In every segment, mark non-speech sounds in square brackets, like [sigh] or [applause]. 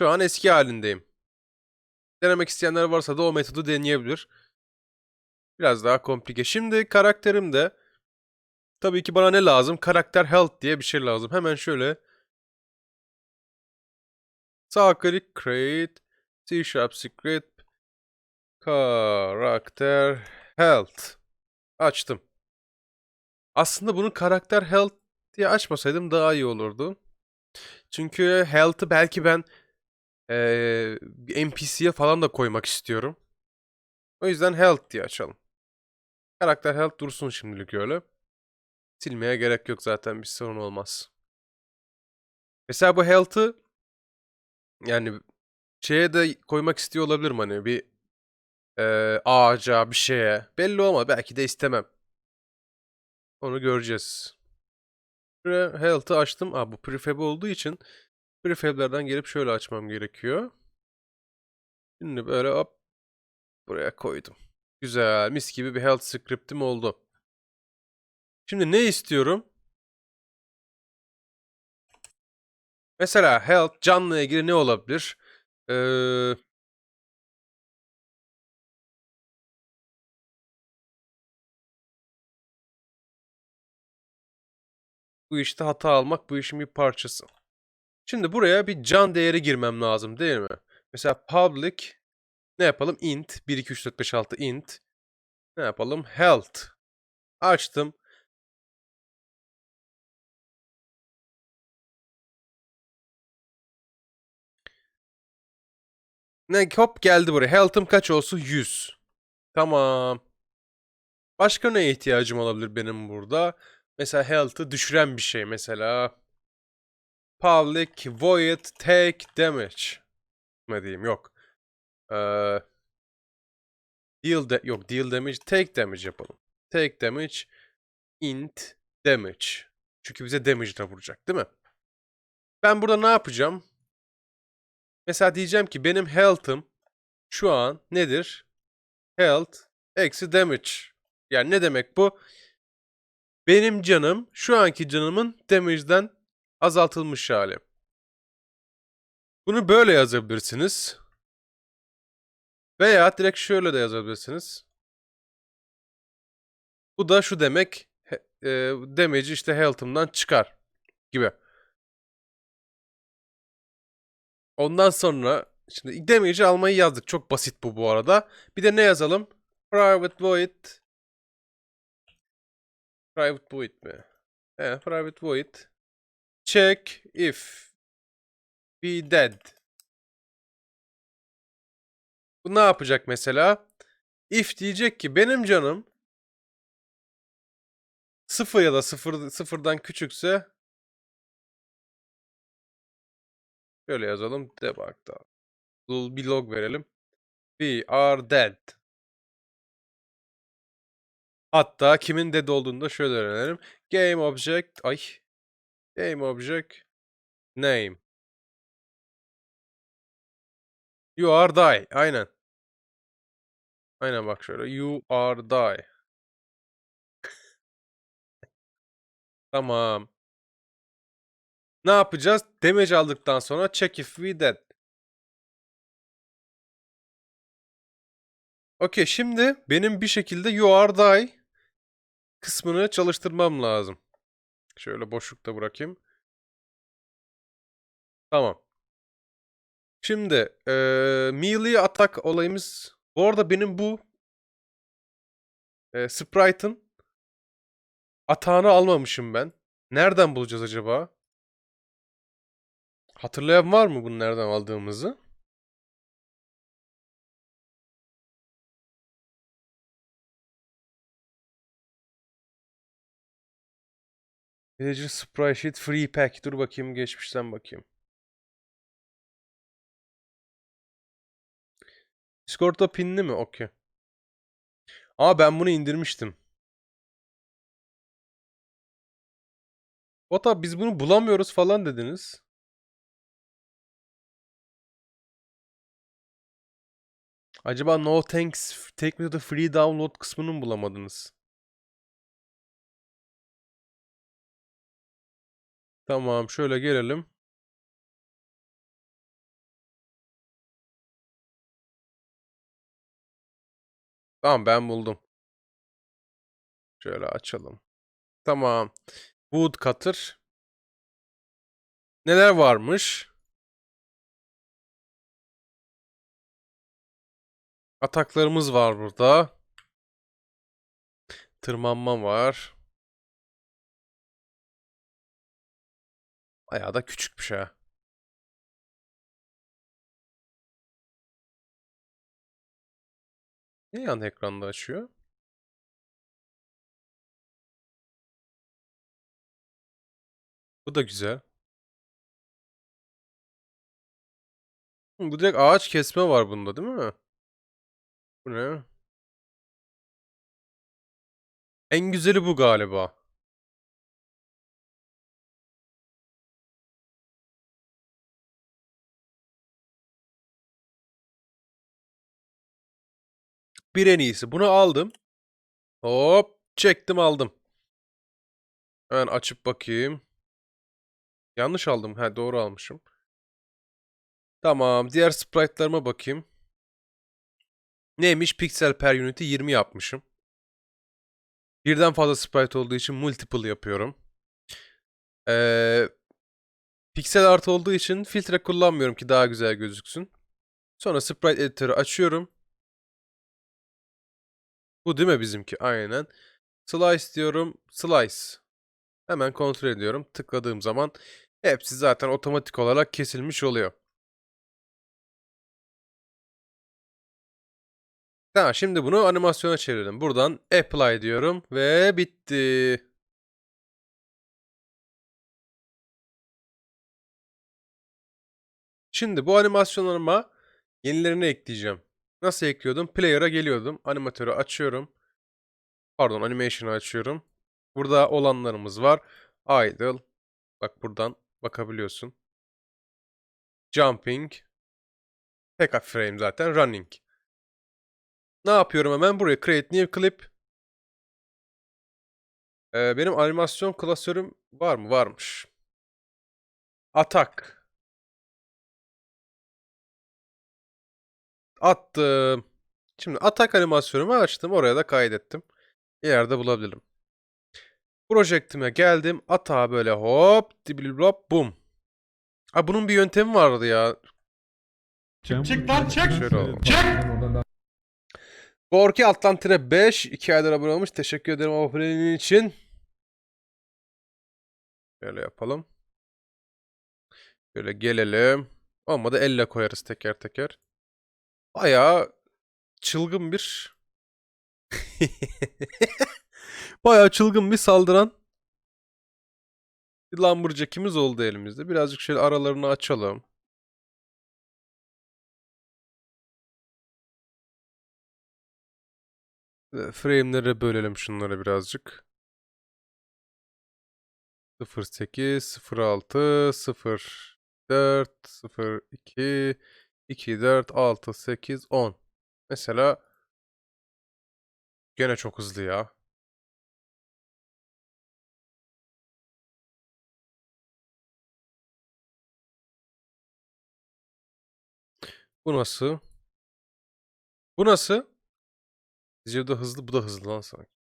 Şu an eski halindeyim. Denemek isteyenler varsa da o metodu deneyebilir. Biraz daha komplike. Şimdi karakterim de tabii ki bana ne lazım? Karakter health diye bir şey lazım. Hemen şöyle sağ klik create C Sharp script karakter health açtım. Aslında bunu karakter health diye açmasaydım daha iyi olurdu. Çünkü health'ı belki ben eee, bir NPC'ye falan da koymak istiyorum. O yüzden health diye açalım. Karakter health dursun şimdilik öyle. Silmeye gerek yok zaten bir sorun olmaz. Mesela bu health'ı yani şeye de koymak istiyor olabilirim hani bir eee, ağaca bir şeye. Belli olmaz belki de istemem. Onu göreceğiz. Health'ı açtım. Aa, bu prefab olduğu için prefab'lerden gelip şöyle açmam gerekiyor. Şimdi böyle hop buraya koydum. Güzel. Mis gibi bir health script'im oldu. Şimdi ne istiyorum? Mesela health canla ilgili ne olabilir? Ee, bu işte hata almak bu işin bir parçası. Şimdi buraya bir can değeri girmem lazım değil mi? Mesela public ne yapalım? int 1 2 3 4 5 6 int ne yapalım? Health açtım. Ne hop geldi buraya. Health'ım kaç olsun? 100. Tamam. Başka neye ihtiyacım olabilir benim burada? Mesela health'ı düşüren bir şey. Mesela public void take damage. Ne diyeyim? Yok. Ee, deal de yok deal damage take damage yapalım. Take damage int damage. Çünkü bize damage de vuracak değil mi? Ben burada ne yapacağım? Mesela diyeceğim ki benim health'ım şu an nedir? Health eksi damage. Yani ne demek bu? Benim canım şu anki canımın damage'den azaltılmış hali. Bunu böyle yazabilirsiniz. Veya direkt şöyle de yazabilirsiniz. Bu da şu demek. E, damage'i işte health'ımdan çıkar gibi. Ondan sonra şimdi damage'i almayı yazdık. Çok basit bu bu arada. Bir de ne yazalım? Private void Private void mi? He, private void check if be dead. Bu ne yapacak mesela? If diyecek ki benim canım sıfır ya da sıfır, sıfırdan küçükse şöyle yazalım. Debug'da. Bir log verelim. We are dead. Hatta kimin dead olduğunu da şöyle öğrenelim. Game object, ay. Game object, name. You are die. Aynen. Aynen bak şöyle. You are die. Tamam. Ne yapacağız? Damage aldıktan sonra check if we dead. Okey şimdi benim bir şekilde you are die kısmını çalıştırmam lazım. Şöyle boşlukta bırakayım. Tamam. Şimdi eee melee atak olayımız bu arada benim bu eee sprite'ın atağını almamışım ben. Nereden bulacağız acaba? Hatırlayan var mı bunu nereden aldığımızı? Villager Sprite Sheet Free Pack. Dur bakayım geçmişten bakayım. Discord'da pinli mi? Okey. Aa ben bunu indirmiştim. Ota biz bunu bulamıyoruz falan dediniz. Acaba no thanks take me to the free download kısmını mı bulamadınız? Tamam şöyle gelelim. Tamam ben buldum. Şöyle açalım. Tamam. Wood cutter. Neler varmış? Ataklarımız var burada. Tırmanma var. Bayağı da küçükmüş ha. Niye yan ekranda açıyor? Bu da güzel. Bu direkt ağaç kesme var bunda değil mi? Bu ne? En güzeli bu galiba. Bir en iyisi. Bunu aldım. Hop. Çektim aldım. Hemen açıp bakayım. Yanlış aldım. Ha doğru almışım. Tamam. Diğer sprite'larıma bakayım. Neymiş? Pixel per unit'i 20 yapmışım. Birden fazla sprite olduğu için multiple yapıyorum. Ee, piksel art olduğu için filtre kullanmıyorum ki daha güzel gözüksün. Sonra sprite editor'ı açıyorum. Bu değil mi bizimki? Aynen. Slice diyorum. Slice. Hemen kontrol ediyorum. Tıkladığım zaman hepsi zaten otomatik olarak kesilmiş oluyor. Tamam şimdi bunu animasyona çevirelim. Buradan apply diyorum ve bitti. Şimdi bu animasyonlarıma yenilerini ekleyeceğim. Nasıl ekliyordum? Player'a geliyordum. Animatörü açıyorum. Pardon, animation'ı açıyorum. Burada olanlarımız var. Idle. Bak buradan bakabiliyorsun. Jumping. Tek frame zaten. Running. Ne yapıyorum hemen? Buraya create new clip. Ee, benim animasyon klasörüm var mı? Varmış. Atak. Attım. Şimdi atak animasyonumu açtım. Oraya da kaydettim. İleride bulabilirim. Project'ime geldim. Atağa böyle hop, dibliblop, bum. Ha bunun bir yöntemi vardı ya. Çık lan çık. Şöyle oldu. Çık. Gorki alttan tire 5. 2 aydır abone olmuş. Teşekkür ederim aboneliğin için. Şöyle yapalım. Şöyle gelelim. Olmadı elle koyarız teker teker. Bayağı çılgın bir [laughs] Bayağı çılgın bir saldıran bir Lumberjack'imiz oldu elimizde. Birazcık şöyle aralarını açalım. Frame'lere bölelim şunları birazcık. 08, 06, 04, 02, 2, 4, 6, 8, 10. Mesela gene çok hızlı ya. Bu nasıl? Bu nasıl? Sizce da hızlı, bu da hızlı lan sanki.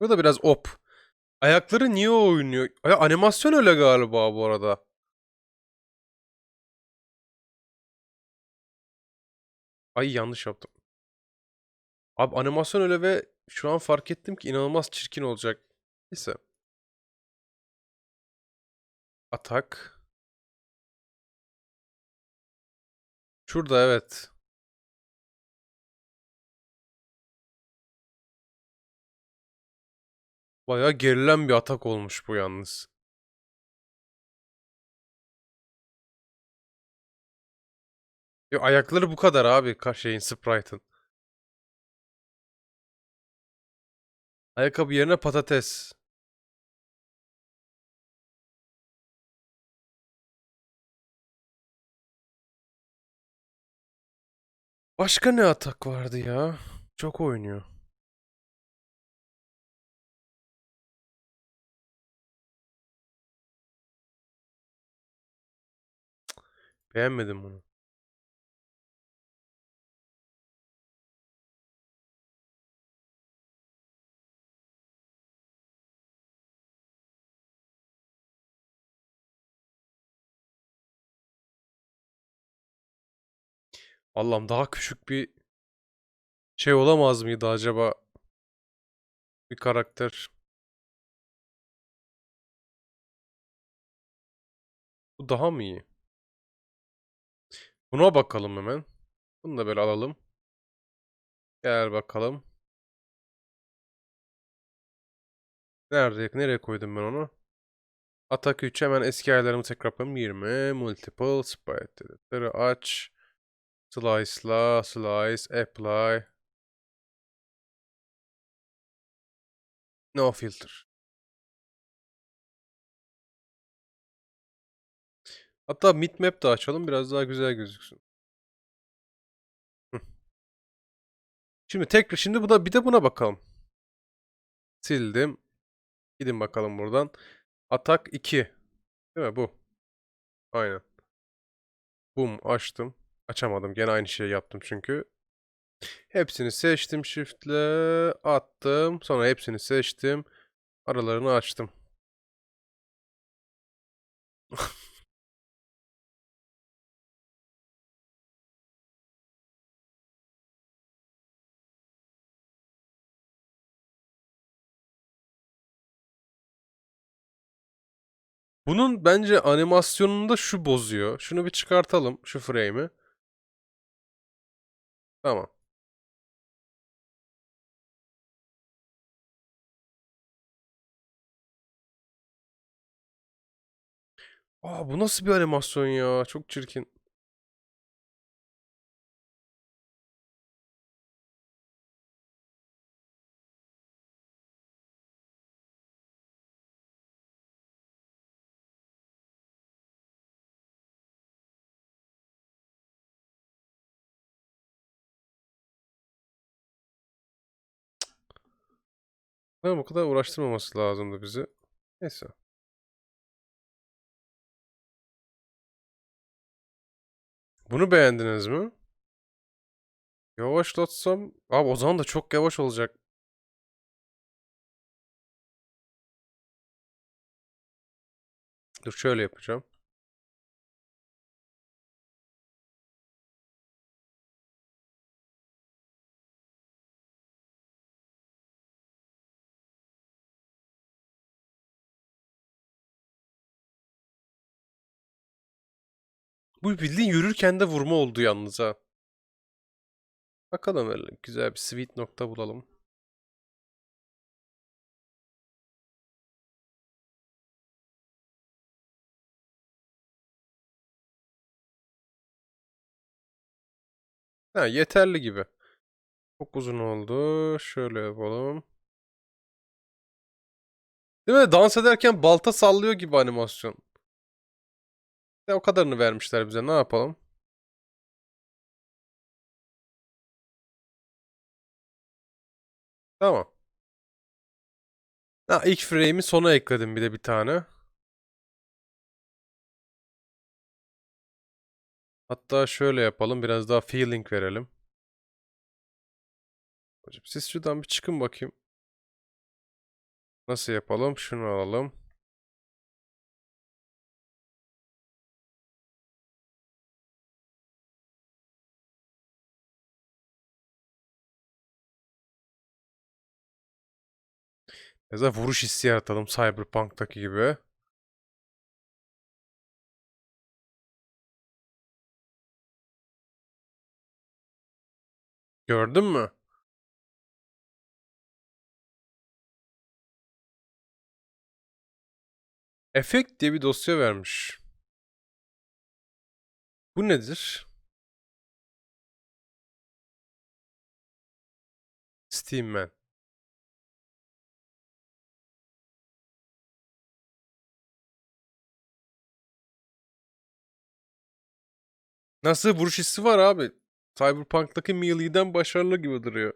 Bu da biraz op. Ayakları niye oynuyor? Ay, animasyon öyle galiba bu arada. Ay yanlış yaptım. Abi animasyon öyle ve şu an fark ettim ki inanılmaz çirkin olacak. Neyse. Atak. Şurada evet. Bayağı gerilen bir atak olmuş bu yalnız. Ya ayakları bu kadar abi şeyin Sprite'ın. Ayakkabı yerine patates. Başka ne atak vardı ya? Çok oynuyor. Beğenmedim bunu. Allah'ım daha küçük bir şey olamaz mıydı acaba? Bir karakter. Bu daha mı iyi? Buna bakalım hemen. Bunu da böyle alalım. Gel bakalım. Nerede? Nereye koydum ben onu? Atak 3 hemen eski ayarlarımı tekrar yapalım. 20. Multiple. Sprite Editor'ı aç. Slice'la. Slice. Apply. No filter. Hatta bitmap de açalım. Biraz daha güzel gözüksün. Şimdi tekrar şimdi bu da bir de buna bakalım. Sildim. Gidin bakalım buradan. Atak 2. Değil mi bu? Aynen. Bum açtım. Açamadım. Gene aynı şeyi yaptım çünkü. Hepsini seçtim shift'le attım. Sonra hepsini seçtim. Aralarını açtım. Bunun bence animasyonunda şu bozuyor. Şunu bir çıkartalım. Şu frame'i. Tamam. Aa bu nasıl bir animasyon ya? Çok çirkin. Tamam bu kadar uğraştırmaması lazımdı bizi. Neyse. Bunu beğendiniz mi? Yavaşlatsam... Abi o zaman da çok yavaş olacak. Dur şöyle yapacağım. Bu bildiğin yürürken de vurma oldu yalnız ha. Bakalım öyle güzel bir sweet nokta bulalım. Ha yeterli gibi. Çok uzun oldu. Şöyle yapalım. Değil mi? Dans ederken balta sallıyor gibi animasyon. Ya o kadarını vermişler bize. Ne yapalım? Tamam. Ha, ilk frame'i sona ekledim bir de bir tane. Hatta şöyle yapalım. Biraz daha feeling verelim. Hocam siz şuradan bir çıkın bakayım. Nasıl yapalım? Şunu alalım. Biraz daha vuruş hissi yaratalım. Cyberpunk'taki gibi. Gördün mü? Effect diye bir dosya vermiş. Bu nedir? Steamman. Nasıl vuruş hissi var abi? Cyberpunk'taki Melee'den başarılı gibi duruyor.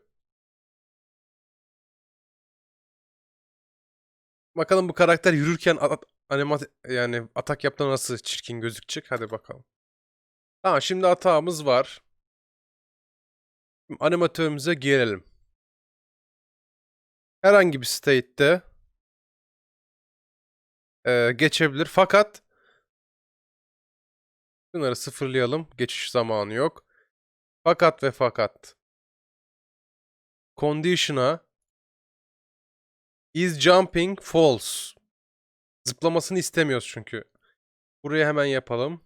Bakalım bu karakter yürürken at- animat yani atak yaptığında nasıl çirkin gözükecek. Hadi bakalım. Tamam şimdi atağımız var. Şimdi animatörümüze gelelim. Herhangi bir state'te eee, geçebilir. Fakat bunları sıfırlayalım. Geçiş zamanı yok. Fakat ve fakat condition'a is jumping false. Zıplamasını istemiyoruz çünkü. Buraya hemen yapalım.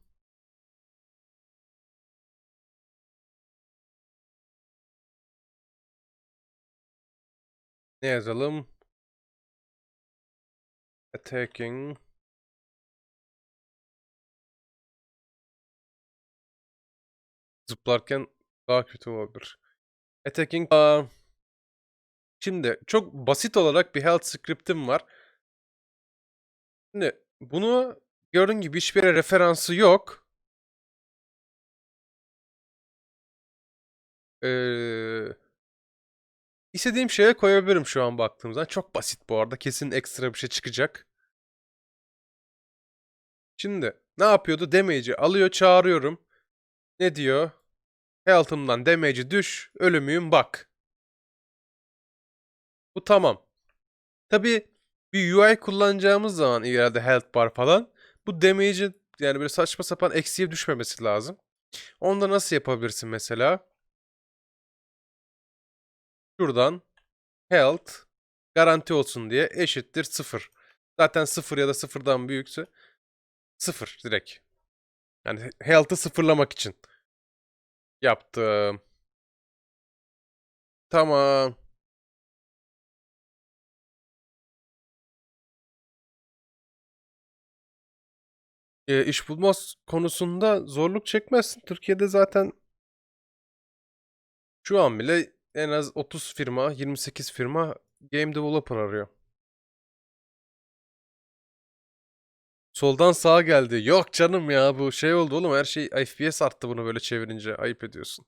Ne yazalım? Attacking. Zıplarken daha kötü olabilir. Attacking. Aa, şimdi çok basit olarak bir health script'im var. Şimdi bunu gördüğün gibi hiçbir yere referansı yok. Ee, istediğim şeye koyabilirim şu an baktığımızda. Çok basit bu arada. Kesin ekstra bir şey çıkacak. Şimdi ne yapıyordu? Damage'i alıyor çağırıyorum. Ne diyor? Health'ımdan damage'i düş. Ölümüyüm bak. Bu tamam. Tabii bir UI kullanacağımız zaman ileride health bar falan bu damage'i yani böyle saçma sapan eksiye düşmemesi lazım. Onda nasıl yapabilirsin mesela? Şuradan health garanti olsun diye eşittir 0. Zaten 0 ya da 0'dan büyükse 0 direkt. Yani health'ı sıfırlamak için yaptım. Tamam. e, iş bulma konusunda zorluk çekmezsin. Türkiye'de zaten şu an bile en az 30 firma, 28 firma game developer arıyor. Soldan sağa geldi. Yok canım ya bu şey oldu oğlum her şey FPS arttı bunu böyle çevirince. Ayıp ediyorsun.